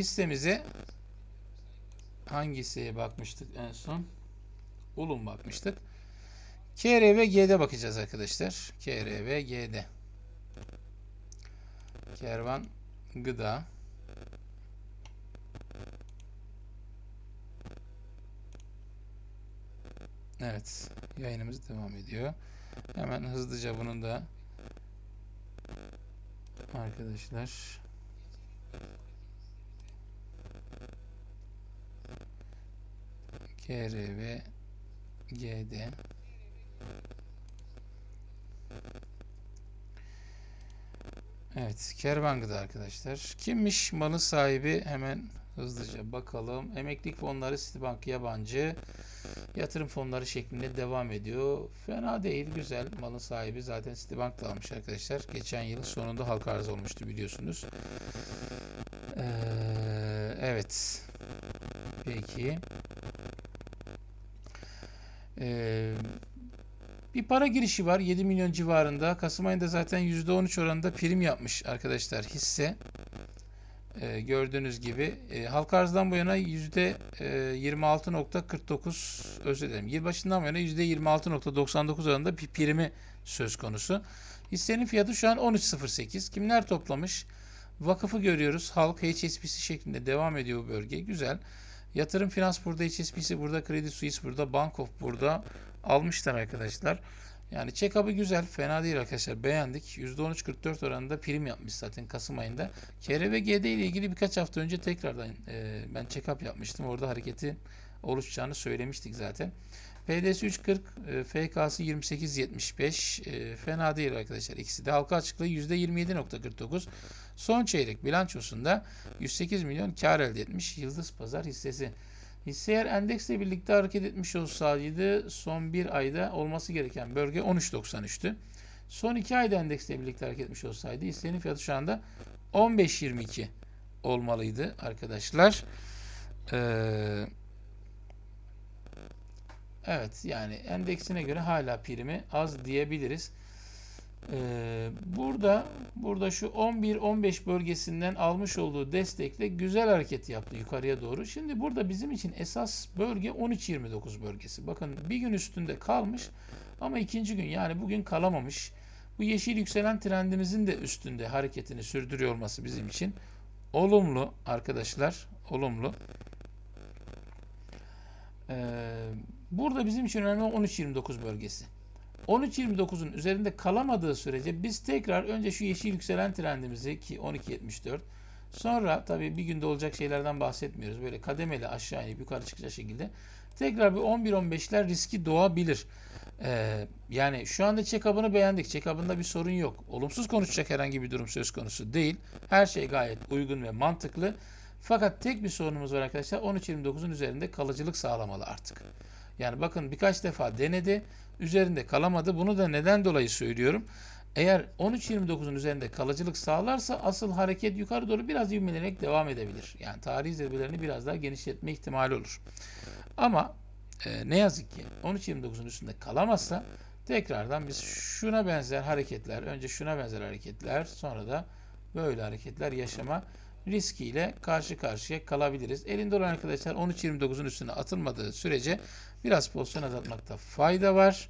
Listemize hangisiye bakmıştık en son? Ulum bakmıştık. KR ve G'de bakacağız arkadaşlar. KR ve G'de. Kervan Gıda. Evet. Yayınımız devam ediyor. Hemen hızlıca bunun da arkadaşlar KR ve G'de Evet, kervan gıda arkadaşlar. Kimmiş malın sahibi? Hemen hızlıca bakalım. Emeklilik fonları Citibank yabancı. Yatırım fonları şeklinde devam ediyor. Fena değil, güzel. Malın sahibi zaten Citibank da almış arkadaşlar. Geçen yıl sonunda halka arz olmuştu biliyorsunuz. Ee, evet. Peki. Ee, bir para girişi var 7 milyon civarında. Kasım ayında zaten %13 oranında prim yapmış arkadaşlar hisse. Ee, gördüğünüz gibi e, halka arzdan bu yana %26.49 özür dilerim. Yılbaşından bu yana %26.99 oranında bir primi söz konusu. Hissenin fiyatı şu an 13.08. Kimler toplamış? Vakıfı görüyoruz. Halk HSBC şeklinde devam ediyor bu bölge. Güzel. Yatırım finans burada, HSBC burada, Credit Suisse burada, Bank of burada almışlar arkadaşlar. Yani check-up'ı güzel. Fena değil arkadaşlar. Beğendik. %13.44 oranında prim yapmış zaten Kasım ayında. KRVGD ile ilgili birkaç hafta önce tekrardan e, ben check-up yapmıştım. Orada hareketi oluşacağını söylemiştik zaten. PDS 340, e, FK'sı 28.75. E, fena değil arkadaşlar. İkisi de halka açıklığı %27.49. Son çeyrek bilançosunda 108 milyon kar elde etmiş Yıldız Pazar hissesi. Hisse eğer endeksle birlikte hareket etmiş olsaydı son bir ayda olması gereken bölge 13.93'tü. Son iki ayda endeksle birlikte hareket etmiş olsaydı hissenin fiyatı şu anda 15.22 olmalıydı arkadaşlar. Ee, evet yani endeksine göre hala primi az diyebiliriz. Ee, burada burada şu 11-15 bölgesinden almış olduğu destekle güzel hareket yaptı yukarıya doğru. Şimdi burada bizim için esas bölge 13-29 bölgesi. Bakın bir gün üstünde kalmış ama ikinci gün yani bugün kalamamış. Bu yeşil yükselen trendimizin de üstünde hareketini sürdürüyor olması bizim için olumlu arkadaşlar. Olumlu. Ee, burada bizim için önemli 13-29 bölgesi. 13.29'un üzerinde kalamadığı sürece biz tekrar önce şu yeşil yükselen trendimizi ki 12.74 sonra tabii bir günde olacak şeylerden bahsetmiyoruz. Böyle kademeli aşağı inip yukarı çıkacak şekilde tekrar bir 11-15'ler riski doğabilir. Ee, yani şu anda check-up'ını beğendik. Check-up'ında bir sorun yok. Olumsuz konuşacak herhangi bir durum söz konusu değil. Her şey gayet uygun ve mantıklı. Fakat tek bir sorunumuz var arkadaşlar. 13.29'un üzerinde kalıcılık sağlamalı artık. Yani bakın birkaç defa denedi. Üzerinde kalamadı. Bunu da neden dolayı söylüyorum. Eğer 13.29'un üzerinde kalıcılık sağlarsa asıl hareket yukarı doğru biraz ivmelenerek devam edebilir. Yani tarihi zirvelerini biraz daha genişletme ihtimali olur. Ama e, ne yazık ki 13.29'un üstünde kalamazsa tekrardan biz şuna benzer hareketler, önce şuna benzer hareketler, sonra da böyle hareketler yaşama riskiyle karşı karşıya kalabiliriz. Elinde olan arkadaşlar 13.29'un üstüne atılmadığı sürece biraz pozisyon azaltmakta fayda var.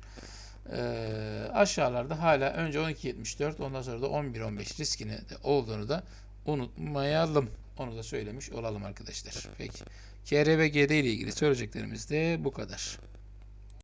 Ee, aşağılarda hala önce 12.74 ondan sonra da 11.15 riskini de olduğunu da unutmayalım. Onu da söylemiş olalım arkadaşlar. Peki. KR ve GD ile ilgili söyleyeceklerimiz de bu kadar.